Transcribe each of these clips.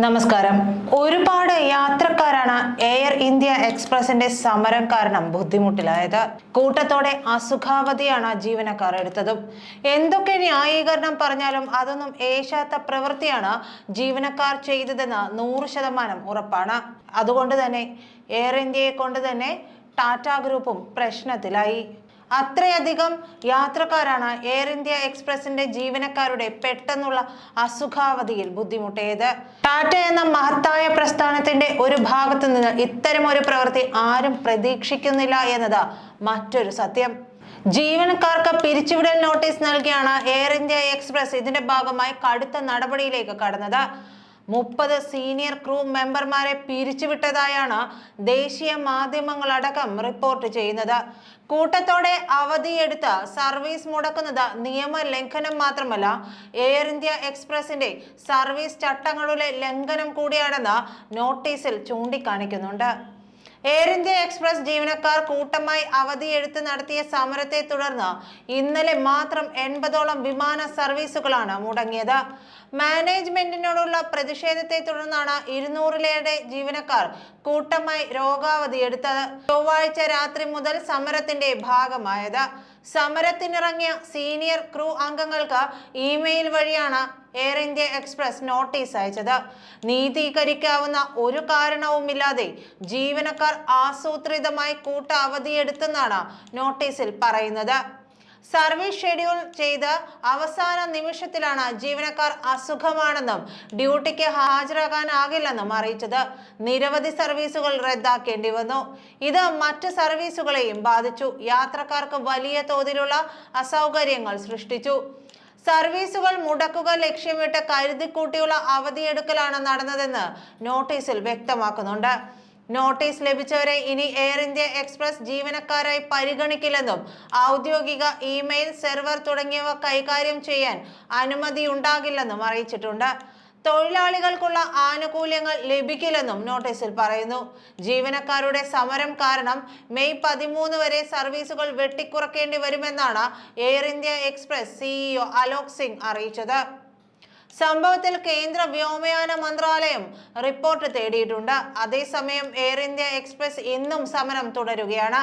നമസ്കാരം. ഒരുപാട് യാത്രക്കാരാണ് air India എക്സ്പ്രസിന്റെ സമരം കാരണം ബുദ്ധിമുട്ടിലായത് കൂട്ടത്തോടെ അസുഖാവധിയാണ് ജീവനക്കാർ എടുത്തതും. എന്തൊക്കെ ന്യായീകരണം പറഞ്ഞാലും അതൊന്നും ഏശാത്ത പ്രവൃത്തിയാണ് ജീവനക്കാർ ചെയ്തതെന്ന് നൂറ് ശതമാനം ഉറപ്പാണ്. അതുകൊണ്ട് തന്നെ എയർ ഇന്ത്യയെ കൊണ്ട് തന്നെ ടാറ്റ ഗ്രൂപ്പും പ്രശ്നത്തിലായി. അത്രയധികം യാത്രക്കാരാണ് എയർ ഇന്ത്യ എക്സ്പ്രസിന്റെ ജീവനക്കാരുടെ പെട്ടെന്നുള്ള അസുഖാവധിയിൽ ബുദ്ധിമുട്ടിയത്. ടാറ്റ എന്ന മഹത്തായ പ്രസ്ഥാനത്തിന്റെ ഒരു ഭാഗത്തു നിന്ന് ഇത്തരം ഒരു പ്രവൃത്തി ആരും പ്രതീക്ഷിക്കുന്നില്ല എന്നത് മറ്റൊരു സത്യം. ജീവനക്കാർക്ക് പിരിച്ചുവിടൽ നോട്ടീസ് നൽകിയാണ് എയർ ഇന്ത്യ എക്സ്പ്രസ് ഇതിന്റെ ഭാഗമായി കടുത്ത നടപടിയിലേക്ക് കടന്നത്. മുപ്പത് സീനിയർ ക്രൂ മെമ്പർമാരെ പിരിച്ചുവിട്ടതായാണ് ദേശീയ മാധ്യമങ്ങളടക്കം റിപ്പോർട്ട് ചെയ്യുന്നത്. കൂട്ടത്തോടെ അവധിയെടുത്ത് സർവീസ് മുടക്കുന്നത് നിയമലംഘനം മാത്രമല്ല എയർ ഇന്ത്യ എക്സ്പ്രസിന്റെ സർവീസ് ചട്ടങ്ങളുടെ ലംഘനം കൂടിയാണെന്ന് നോട്ടീസിൽ ചൂണ്ടിക്കാണിക്കുന്നുണ്ട്. എയർ ഇന്ത്യ എക്സ്പ്രസ് ജീവനക്കാർ കൂട്ടമായി അവധിയെടുത്ത് നടത്തിയ സമരത്തെ തുടർന്ന് ഇന്നലെ മാത്രം എൺപതോളം വിമാന സർവീസുകളാണ് മുടങ്ങിയത്. മാനേജ്മെന്റിനോടുള്ള പ്രതിഷേധത്തെ തുടർന്നാണ് ഇരുന്നൂറിലേറെ ജീവനക്കാർ കൂട്ടമായി രോഗാവധി എടുത്തത് ചൊവ്വാഴ്ച രാത്രി മുതൽ സമരത്തിന്റെ ഭാഗമായത്. സമരത്തിനിറങ്ങിയ സീനിയർ ക്രൂ അംഗങ്ങൾക്ക് ഇമെയിൽ വഴിയാണ് എയർ ഇന്ത്യ എക്സ്പ്രസ് നോട്ടീസ് അയച്ചത്. നീതീകരിക്കാവുന്ന ഒരു കാരണവുമില്ലാതെ ജീവനക്കാർ ആസൂത്രിതമായി കൂട്ട അവധിയെടുത്തെന്നാണ് നോട്ടീസിൽ പറയുന്നത്. സർവീസ് ഷെഡ്യൂൾ ചെയ്ത് അവസാന നിമിഷത്തിലാണ് ജീവനക്കാർ അസുഖമാണെന്നും ഡ്യൂട്ടിക്ക് ഹാജരാകാനാകില്ലെന്നും അറിയിച്ചത്. നിരവധി സർവീസുകൾ റദ്ദാക്കേണ്ടി വന്നു. ഇത് മറ്റ് സർവീസുകളെയും ബാധിച്ചു. യാത്രക്കാർക്ക് വലിയ തോതിലുള്ള അസൗകര്യങ്ങൾ സൃഷ്ടിച്ചു. സർവീസുകൾ മുടക്കുക ലക്ഷ്യമിട്ട് കരുതിക്കൂട്ടിയുള്ള അവധിയെടുക്കലാണ് നടന്നതെന്ന് നോട്ടീസിൽ വ്യക്തമാക്കുന്നുണ്ട്. നോട്ടീസ് ലഭിച്ചവരെ ഇനി എയർ ഇന്ത്യ എക്സ്പ്രസ് ജീവനക്കാരായി പരിഗണിക്കില്ലെന്നും ഔദ്യോഗിക ഇമെയിൽ സെർവർ തുടങ്ങിയവ കൈകാര്യം ചെയ്യാൻ അനുമതി ഉണ്ടാകില്ലെന്നും അറിയിച്ചിട്ടുണ്ട്. തൊഴിലാളികൾക്കുള്ള ആനുകൂല്യങ്ങൾ ലഭിക്കില്ലെന്നും നോട്ടീസിൽ പറയുന്നു. ജീവനക്കാരുടെ സമരം കാരണം മെയ് പതിമൂന്ന് വരെ സർവീസുകൾ വെട്ടിക്കുറക്കേണ്ടി വരുമെന്നാണ് Air India Express CEO Alok Singh അറിയിച്ചത്. സംഭവത്തിൽ കേന്ദ്ര വ്യോമയാന മന്ത്രാലയം റിപ്പോർട്ട് തേടിയിട്ടുണ്ട്. അതേസമയം എയർ ഇന്ത്യ എക്സ്പ്രസ് ഇന്നും സമരം തുടരുകയാണ്.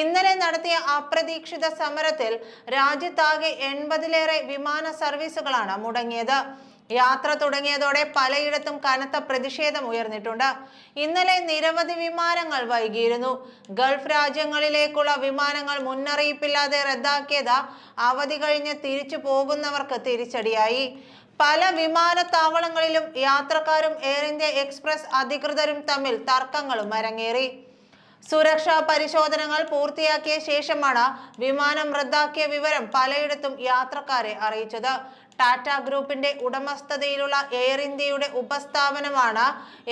ഇന്നലെ നടത്തിയ അപ്രതീക്ഷിത സമരത്തിൽ രാജ്യത്താകെ എൺപതിലേറെ വിമാന സർവീസുകളാണ് മുടങ്ങിയത്. യാത്ര തുടങ്ങിയതോടെ പലയിടത്തും കനത്ത പ്രതിഷേധം ഉയർന്നിട്ടുണ്ട്. ഇന്നലെ നിരവധി വിമാനങ്ങൾ വൈകിയിരുന്നു. ഗൾഫ് രാജ്യങ്ങളിലേക്കുള്ള വിമാനങ്ങൾ മുന്നറിയിപ്പില്ലാതെ റദ്ദാക്കിയത് അവധി കഴിഞ്ഞ് തിരിച്ചു പോകുന്നവർക്ക് തിരിച്ചടിയായി. പല വിമാനത്താവളങ്ങളിലും യാത്രക്കാരും എയർ ഇന്ത്യ എക്സ്പ്രസ് അധികൃതരും തമ്മിൽ തർക്കങ്ങളും അരങ്ങേറി. സുരക്ഷാ പരിശോധനകൾ പൂർത്തിയാക്കിയ ശേഷമാണ് വിമാനം റദ്ദാക്കിയ വിവരം പലയിടത്തും യാത്രക്കാരെ അറിയിച്ചത്. ടാറ്റ ഗ്രൂപ്പിന്റെ ഉടമസ്ഥതയിലുള്ള എയർ ഇന്ത്യയുടെ ഉപസ്ഥാപനമാണ്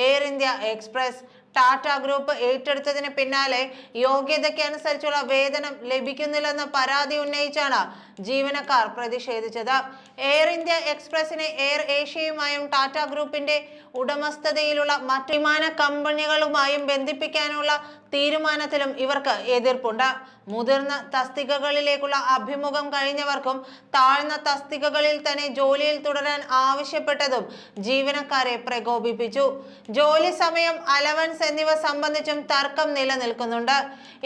air India express Tata group ഏറ്റെടുത്തതിന് പിന്നാലെ യോഗ്യതയ്ക്ക് അനുസരിച്ചുള്ള വേതനം ലഭിക്കുന്നില്ലെന്ന പരാതി ഉന്നയിച്ചാണ് ജീവനക്കാർ പ്രതിഷേധിച്ചത്. എയർ ഇന്ത്യ എക്സ്പ്രസിനെ എയർ ഏഷ്യയുമായും ടാറ്റ ഗ്രൂപ്പിന്റെ ഉടമസ്ഥതയിലുള്ള മറ്റ് വിമാന കമ്പനികളുമായും ബന്ധിപ്പിക്കാനുള്ള തീരുമാനത്തിലും ഇവർക്ക് എതിർപ്പുണ്ട്. മുതിർന്ന തസ്തികകളിലേക്കുള്ള അഭിമുഖം കഴിഞ്ഞവർക്കും താഴ്ന്ന തസ്തികകളിൽ തന്നെ ജോലിയിൽ തുടരാൻ ആവശ്യപ്പെട്ടതും ജീവനക്കാരെ പ്രകോപിപ്പിച്ചു. ജോലി സമയം അലവൻസ് എന്നിവ സംബന്ധിച്ചും തർക്കം നിലനിൽക്കുന്നുണ്ട്.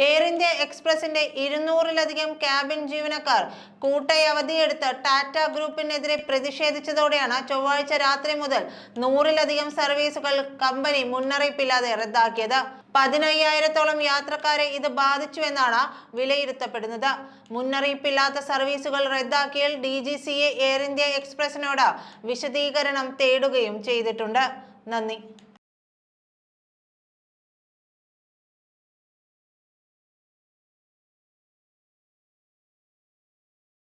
എയർ ഇന്ത്യ എക്സ്പ്രസിന്റെ ഇരുന്നൂറിലധികം ക്യാബിൻ ജീവനക്കാർ കൂട്ടയവധിയെടുത്ത് ടാറ്റ ഗ്രൂപ്പിനെതിരെ പ്രതിഷേധിച്ചതോടെയാണ് ചൊവ്വാഴ്ച രാത്രി മുതൽ നൂറിലധികം സർവീസുകൾ കമ്പനി മുന്നറിയിപ്പില്ലാതെ റദ്ദാക്കിയത്. പതിനയ്യായിരത്തോളം യാത്രക്കാരെ ഇത് ബാധിച്ചുവെന്നാണ് വിലയിരുത്തപ്പെടുന്നത്. മുന്നറിയിപ്പില്ലാത്ത സർവീസുകൾ റദ്ദാക്കിയാൽ D G C Air India എക്സ്പ്രസിനോട് വിശദീകരണം തേടുകയും ചെയ്തിട്ടുണ്ട്. നന്ദി.